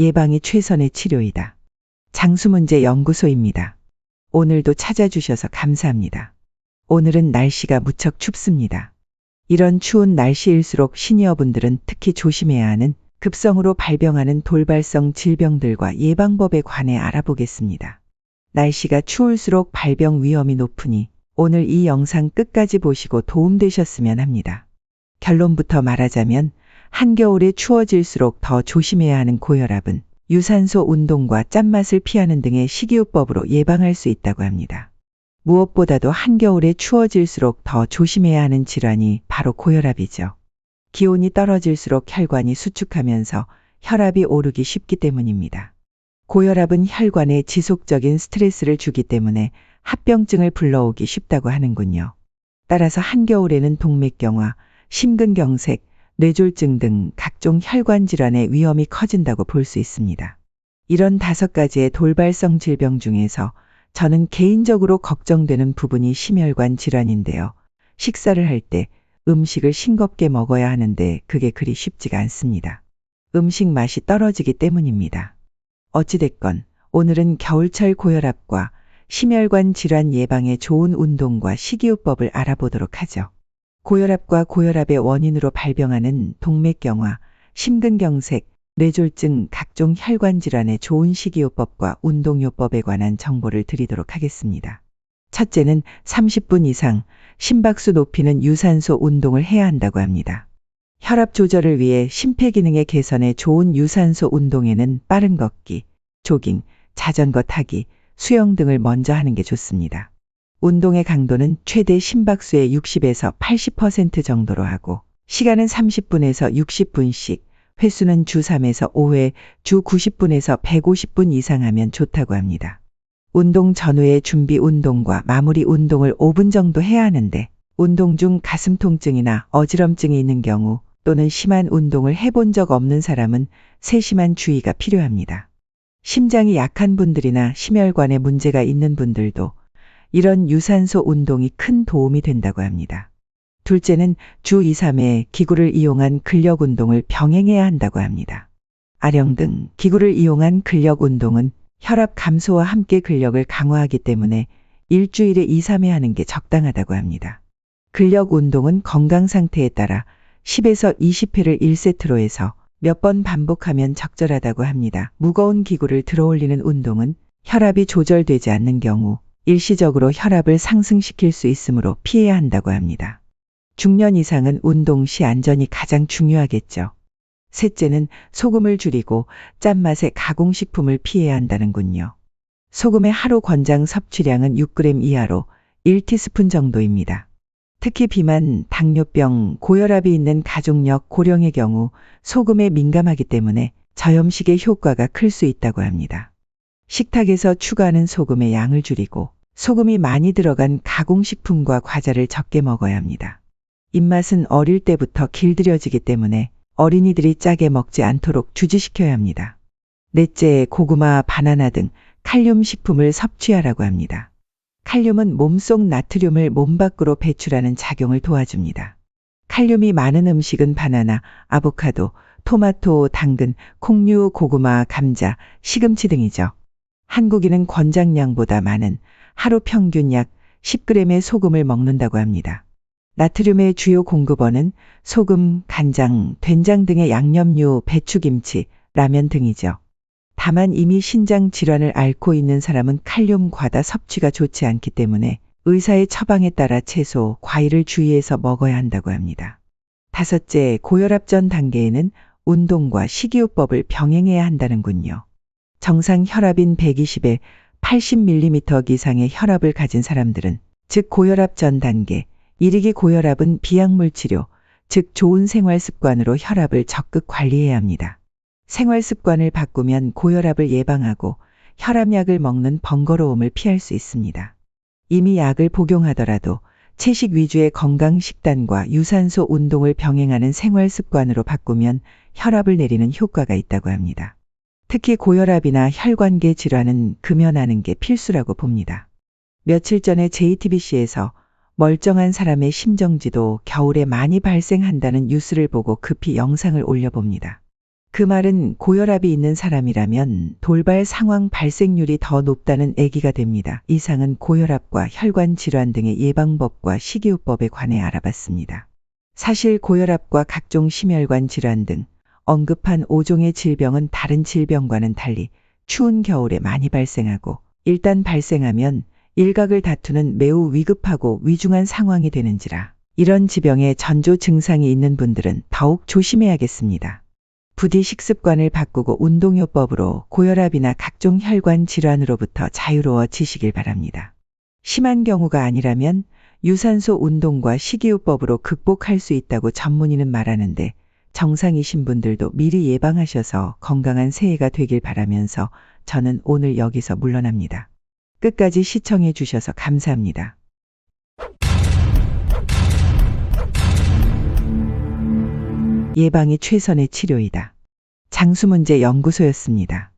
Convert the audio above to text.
예방이 최선의 치료이다. 장수문제 연구소입니다. 오늘도 찾아주셔서 감사합니다. 오늘은 날씨가 무척 춥습니다. 이런 추운 날씨일수록 시니어분들은 특히 조심해야 하는 급성으로 발병하는 돌발성 질병들과 예방법에 관해 알아보겠습니다. 날씨가 추울수록 발병 위험이 높으니 오늘 이 영상 끝까지 보시고 도움되셨으면 합니다. 결론부터 말하자면 한겨울에 추워질수록 더 조심해야 하는 고혈압은 유산소 운동과 짠맛을 피하는 등의 식이요법으로 예방할 수 있다고 합니다. 무엇보다도 한겨울에 추워질수록 더 조심해야 하는 질환이 바로 고혈압이죠. 기온이 떨어질수록 혈관이 수축하면서 혈압이 오르기 쉽기 때문입니다. 고혈압은 혈관에 지속적인 스트레스를 주기 때문에 합병증을 불러오기 쉽다고 하는군요. 따라서 한겨울에는 동맥경화, 심근경색, 뇌졸중 등 각종 혈관 질환의 위험이 커진다고 볼 수 있습니다. 이런 다섯 가지의 돌발성 질병 중에서 저는 개인적으로 걱정되는 부분이 심혈관 질환인데요. 식사를 할 때 음식을 싱겁게 먹어야 하는데 그게 그리 쉽지가 않습니다. 음식 맛이 떨어지기 때문입니다. 어찌됐건 오늘은 겨울철 고혈압과 심혈관 질환 예방에 좋은 운동과 식이요법을 알아보도록 하죠. 고혈압과 고혈압의 원인으로 발병하는 동맥경화, 심근경색, 뇌졸중, 각종 혈관 질환의 좋은 식이요법과 운동요법에 관한 정보를 드리도록 하겠습니다. 첫째는 30분 이상 심박수 높이는 유산소 운동을 해야 한다고 합니다. 혈압 조절을 위해 심폐 기능의 개선에 좋은 유산소 운동에는 빠른 걷기, 조깅, 자전거 타기, 수영 등을 먼저 하는 게 좋습니다. 운동의 강도는 최대 심박수의 60에서 80% 정도로 하고 시간은 30분에서 60분씩 횟수는 주 3에서 5회, 주 90분에서 150분 이상 하면 좋다고 합니다. 운동 전후의 준비 운동과 마무리 운동을 5분 정도 해야 하는데 운동 중 가슴 통증이나 어지럼증이 있는 경우 또는 심한 운동을 해본 적 없는 사람은 세심한 주의가 필요합니다. 심장이 약한 분들이나 심혈관에 문제가 있는 분들도 이런 유산소 운동이 큰 도움이 된다고 합니다. 둘째는 주 2, 3회 기구를 이용한 근력 운동을 병행해야 한다고 합니다. 아령 등 기구를 이용한 근력 운동은 혈압 감소와 함께 근력을 강화하기 때문에 일주일에 2, 3회 하는 게 적당하다고 합니다. 근력 운동은 건강 상태에 따라 10에서 20회를 1세트로 해서 몇 번 반복하면 적절하다고 합니다. 무거운 기구를 들어 올리는 운동은 혈압이 조절되지 않는 경우 일시적으로 혈압을 상승시킬 수 있으므로 피해야 한다고 합니다. 중년 이상은 운동 시 안전이 가장 중요하겠죠. 셋째는 소금을 줄이고 짠맛의 가공식품을 피해야 한다는군요. 소금의 하루 권장 섭취량은 6g 이하로 1티스푼 정도입니다. 특히 비만, 당뇨병, 고혈압이 있는 가족력 고령의 경우 소금에 민감하기 때문에 저염식의 효과가 클 수 있다고 합니다. 식탁에서 추가하는 소금의 양을 줄이고 소금이 많이 들어간 가공식품과 과자를 적게 먹어야 합니다. 입맛은 어릴 때부터 길들여지기 때문에 어린이들이 짜게 먹지 않도록 주지시켜야 합니다. 넷째, 고구마, 바나나 등 칼륨 식품을 섭취하라고 합니다. 칼륨은 몸속 나트륨을 몸 밖으로 배출하는 작용을 도와줍니다. 칼륨이 많은 음식은 바나나, 아보카도, 토마토, 당근, 콩류, 고구마, 감자, 시금치 등이죠. 한국인은 권장량보다 많은 하루 평균 약 10g의 소금을 먹는다고 합니다. 나트륨의 주요 공급원은 소금, 간장, 된장 등의 양념류, 배추김치, 라면 등이죠. 다만 이미 신장 질환을 앓고 있는 사람은 칼륨 과다 섭취가 좋지 않기 때문에 의사의 처방에 따라 채소, 과일을 주의해서 먹어야 한다고 합니다. 다섯째, 고혈압 전 단계에는 운동과 식이요법을 병행해야 한다는군요. 정상 혈압인 120에 80mm 이상의 혈압을 가진 사람들은 즉 고혈압 전 단계, 일익이 고혈압은 비약물 치료, 즉 좋은 생활 습관으로 혈압을 적극 관리해야 합니다. 생활 습관을 바꾸면 고혈압을 예방하고 혈압약을 먹는 번거로움을 피할 수 있습니다. 이미 약을 복용하더라도 채식 위주의 건강 식단과 유산소 운동을 병행하는 생활 습관으로 바꾸면 혈압을 내리는 효과가 있다고 합니다. 특히 고혈압이나 혈관계 질환은 금연하는 게 필수라고 봅니다. 며칠 전에 JTBC에서 멀쩡한 사람의 심정지도 겨울에 많이 발생한다는 뉴스를 보고 급히 영상을 올려봅니다. 그 말은 고혈압이 있는 사람이라면 돌발 상황 발생률이 더 높다는 얘기가 됩니다. 이상은 고혈압과 혈관 질환 등의 예방법과 식이요법에 관해 알아봤습니다. 사실 고혈압과 각종 심혈관 질환 등 언급한 5종의 질병은 다른 질병과는 달리 추운 겨울에 많이 발생하고 일단 발생하면 일각을 다투는 매우 위급하고 위중한 상황이 되는지라 이런 지병에 전조 증상이 있는 분들은 더욱 조심해야겠습니다. 부디 식습관을 바꾸고 운동요법으로 고혈압이나 각종 혈관 질환으로부터 자유로워지시길 바랍니다. 심한 경우가 아니라면 유산소 운동과 식이요법으로 극복할 수 있다고 전문의는 말하는데 정상이신 분들도 미리 예방하셔서 건강한 새해가 되길 바라면서 저는 오늘 여기서 물러납니다. 끝까지 시청해 주셔서 감사합니다. 예방이 최선의 치료이다. 장수문제 연구소였습니다.